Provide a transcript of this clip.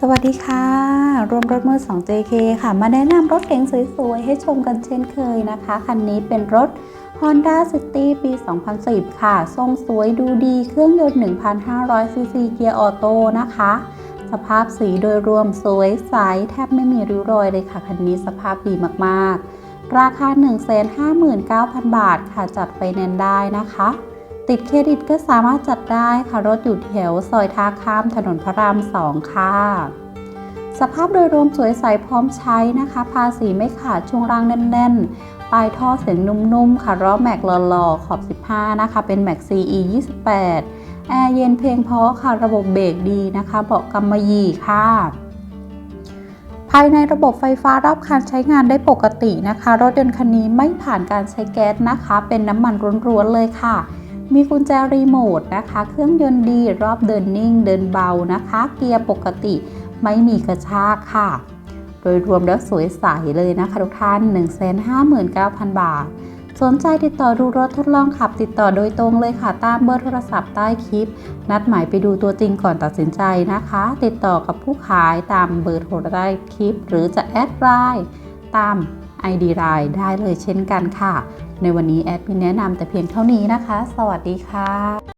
สวัสดีค่ะ รวมรถมือ 2 JK ค่ะ มาแนะนำรถเก๋งสวยๆ ให้ชมกันเช่นเคยนะคะ คันนี้เป็นรถ Honda City ปี 2010 ค่ะ ทรงสวยดูดี เครื่องยนต์ 1,500 ซีซีเกียร์ออโต้นะคะ สภาพสีโดยรวมสวยใส แทบไม่มีริ้วรอยเลยค่ะ คันนี้สภาพดีมากๆ ราคา 159,000 บาทค่ะ จัดไฟแนนซ์ได้นะคะ ติดเครดิตก็สามารถจัดได้ค่ะ รถอยู่แถวซอยท่าข้ามถนนพระราม 2 ค่ะ สภาพโดยรวมสวยใสพร้อมใช้นะคะ ภาษีไม่ขาดช่วงล่างแน่นๆ ปลายท่อเสียงนุ่มๆ ค่ะล้อแม็กหล่อๆ ขอบ 15 นะคะ เป็นแม็ก CE 28 แอร์เย็นเพลงเพราะค่ะ ระบบเบรกดีนะคะเบาะกำมะหยี่ค่ะ ภายในระบบไฟฟ้ารับการใช้งานได้ปกตินะคะ รถยนต์คันนี้ไม่ผ่านการใช้แก๊สนะคะ เป็นน้ำมันร้วนๆเลยค่ะ มีกุญแจรีโมทนะคะ เครื่องยนต์ดีรอบเดินนิ่ง เดินเบานะคะ เกียร์ปกติไม่มีกระชากค่ะ โดยรวมแล้วสวยใสเลยนะคะทุกท่าน 159,000 บาท สนใจติดต่อดูรถทดลองขับติดต่อโดยตรงเลยค่ะ ตามเบอร์โทรศัพท์ใต้คลิป นัดหมายไปดูตัวจริงก่อนตัดสินใจนะคะ ติดต่อกับผู้ขายตามเบอร์โทรใต้คลิป หรือจะแอดไลน์ตาม ID ไลน์ได้เลยเช่นกันค่ะ ในวันนี้แอดมินแนะนำแต่เพียงเท่านี้นะคะ สวัสดีค่ะ